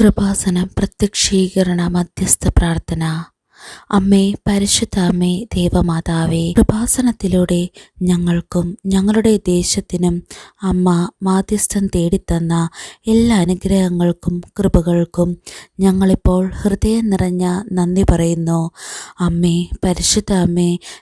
കൃപാസന പ്രത്യക്ഷീകരണ മധ്യസ്ഥ പ്രാർത്ഥന. അമ്മേ പരിശുദ്ധ അമ്മേ ദേവമാതാവേ കൃപാസനത്തിലൂടെ ഞങ്ങൾക്കും ഞങ്ങളുടെ ദേശത്തിനും അമ്മ മാധ്യസ്ഥം തേടിത്തന്ന എല്ലാ അനുഗ്രഹങ്ങൾക്കും കൃപകൾക്കും ഞങ്ങളിപ്പോൾ ഹൃദയം നിറഞ്ഞ നന്ദി പറയുന്നു. അമ്മേ പരിശുദ്ധ അമ്മേ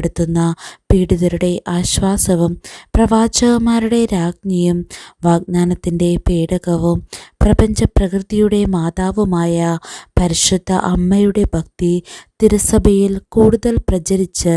വെളിപ്പെടുത്തുന്ന പീഡിതരുടെ ആശ്വാസവും പ്രവാചകന്മാരുടെ രാജ്ഞിയും വാഗ്ദാനത്തിന്റെ പേടകവും പ്രപഞ്ചപ്രകൃതിയുടെ മാതാവുമായ പരിശുദ്ധ അമ്മയുടെ ഭക്തി തിരുസഭയിൽ കൂടുതൽ പ്രചരിച്ച്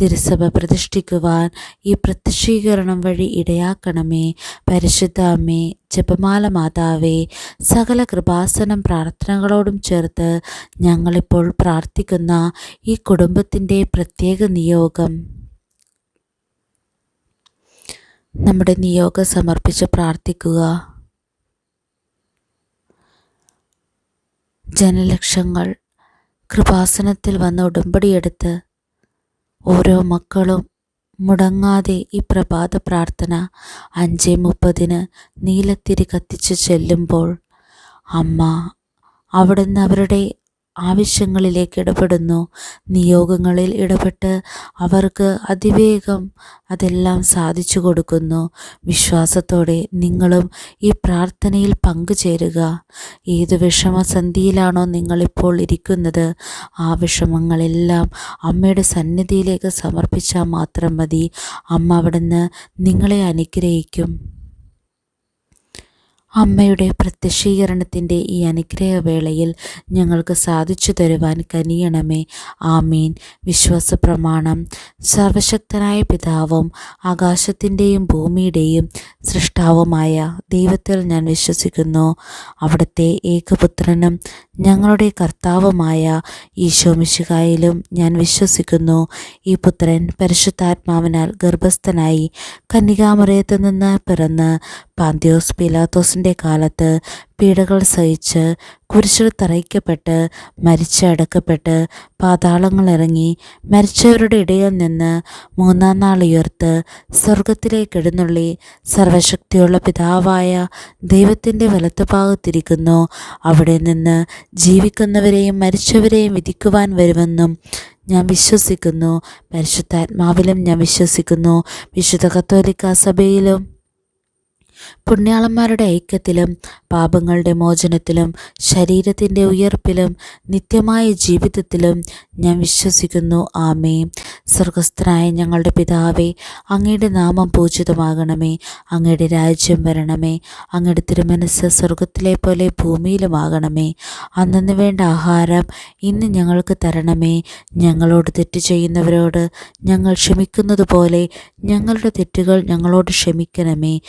തിരുസഭ പ്രതിഷ്ഠിക്കുവാൻ ഈ പ്രത്യക്ഷീകരണം വഴി ഇടയാക്കണമേ. പരിശുദ്ധ അമ്മേ ജപമാല മാതാവേ സകല കൃപാസനം പ്രാർത്ഥനകളോടും ചേർത്ത് ഞങ്ങളിപ്പോൾ പ്രാർത്ഥിക്കുന്ന ഈ കുടുംബത്തിന്റെ പ്രത്യേക നിയോഗം. നമ്മുടെ നിയോഗം സമർപ്പിച്ച് പ്രാർത്ഥിക്കുക. ജനലക്ഷങ്ങൾ കൃപാസനത്തിൽ വന്ന് ഉടമ്പടിയെടുത്ത് ഓരോ മക്കളും മുടങ്ങാതെ ഈ പ്രഭാത പ്രാർത്ഥന അഞ്ച് മുപ്പതിന് നീലത്തിരി കത്തിച്ച് ചെല്ലുമ്പോൾ അമ്മ അവിടുന്ന് അവരുടെ ആവശ്യങ്ങളിലേക്ക് ഇടപെടുന്നു. നിയോഗങ്ങളിൽ ഇടപെട്ട് അവർക്ക് അതിവേഗം അതെല്ലാം സാധിച്ചു കൊടുക്കുന്നു. വിശ്വാസത്തോടെ നിങ്ങളും ഈ പ്രാർത്ഥനയിൽ പങ്കുചേരുക. ഏത് വിഷമസന്ധിയിലാണോ നിങ്ങളിപ്പോൾ ഇരിക്കുന്നത് ആ വിഷമങ്ങളെല്ലാം അമ്മയുടെ സന്നിധിയിലേക്ക് സമർപ്പിച്ചാൽ മാത്രം മതി. അമ്മ അവിടുന്ന് നിങ്ങളെ അനുഗ്രഹിക്കും. അമ്മയുടെ പ്രത്യക്ഷീകരണത്തിന്റെ ഈ അനുഗ്രഹവേളയിൽ ഞങ്ങൾക്ക് സാധിച്ചു തരുവാൻ കനിയണമേ. ആമീൻ. വിശ്വാസ പ്രമാണം സർവശക്തനായ പിതാവും ആകാശത്തിന്റെയും ഭൂമിയുടെയും സൃഷ്ടാവുമായ ദൈവത്തിൽ ഞാൻ വിശ്വസിക്കുന്നു. അവിടുത്തെ ഏകപുത്രനും ഞങ്ങളുടെ കർത്താവുമായ ഈശോമിശികായിലും ഞാൻ വിശ്വസിക്കുന്നു. ഈ പുത്രൻ പരിശുദ്ധാത്മാവിനാൽ ഗർഭസ്ഥനായി കന്യകാമറയത്ത് നിന്ന് പിറന്ന് പാന്തിയോസ് പിലാത്തോസിന്റെ കാലത്ത് പീഡകൾ സഹിച്ച് കുരിശിൽ തറയ്ക്കപ്പെട്ട് മരിച്ചടക്കപ്പെട്ട് പാതാളങ്ങളിറങ്ങി മരിച്ചവരുടെ ഇടയിൽ നിന്ന് മൂന്നാം നാൾ ഉയർത്ത് സ്വർഗത്തിലേക്ക് എഴുന്നള്ളി സർവശക്തിയുള്ള പിതാവായ ദൈവത്തിന്റെ വലത്തുഭാഗത്തിരിക്കുന്നു അവിടെ നിന്ന് ജീവിക്കുന്നവരെയും മരിച്ചവരെയും വിധിക്കുവാൻ വരുമെന്നും ഞാൻ വിശ്വസിക്കുന്നു. പരിശുദ്ധാത്മാവിലും ഞാൻ വിശ്വസിക്കുന്നു. വിശുദ്ധ കത്തോലിക്കാ സഭയിലും പുണ്യാളന്മാരുടെ ഐക്യത്തിലും പാപങ്ങളുടെ മോചനത്തിലും ശരീരത്തിന്റെ ഉയർപ്പിലും നിത്യമായ ജീവിതത്തിലും ഞാൻ വിശ്വസിക്കുന്നു. ആമേ സ്വർഗസ്ഥനായ ഞങ്ങളുടെ പിതാവേ അങ്ങയുടെ നാമം പൂജിതമാകണമേ. അങ്ങയുടെ രാജ്യം വരണമേ. അങ്ങയുടെ തിരുമനസ് സ്വർഗത്തിലെ പോലെ ഭൂമിയിലുമാകണമേ. അന്നു വേണ്ട ആഹാരം ഇന്ന് ഞങ്ങൾക്ക് തരണമേ. ഞങ്ങളോട് തെറ്റ് ചെയ്യുന്നവരോട് ഞങ്ങൾ ക്ഷമിക്കുന്നത് പോലെ ഞങ്ങളുടെ തെറ്റുകൾ ഞങ്ങളോട് ക്ഷമിക്കണമേ.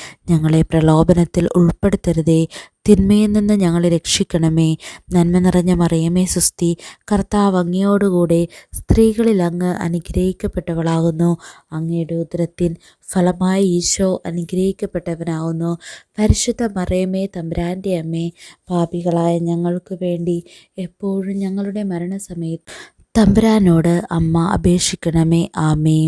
ഞങ്ങളെ പ്രലോഭനത്തിൽ ഉൾപ്പെടുത്തരുതേ. തിന്മയിൽ നിന്ന് ഞങ്ങളെ രക്ഷിക്കണമേ. നന്മ നിറഞ്ഞ മറിയമേ സുസ്തി കർത്താവ് അങ്ങയോടുകൂടെ സ്ത്രീകളിൽ അങ്ങ് അനുഗ്രഹിക്കപ്പെട്ടവളാകുന്നു. അങ്ങയുടെ ഉദരത്തിൻ ഫലമായി ഈശോ അനുഗ്രഹിക്കപ്പെട്ടവനാകുന്നു. പരിശുദ്ധ മറിയമേ തമ്പ്രാന്റെ അമ്മേ പാപികളായ ഞങ്ങൾക്ക് വേണ്ടി എപ്പോഴും ഞങ്ങളുടെ മരണസമയത്ത് തമ്പുരാനോട് അമ്മ അപേക്ഷിക്കണമേ. ആമേ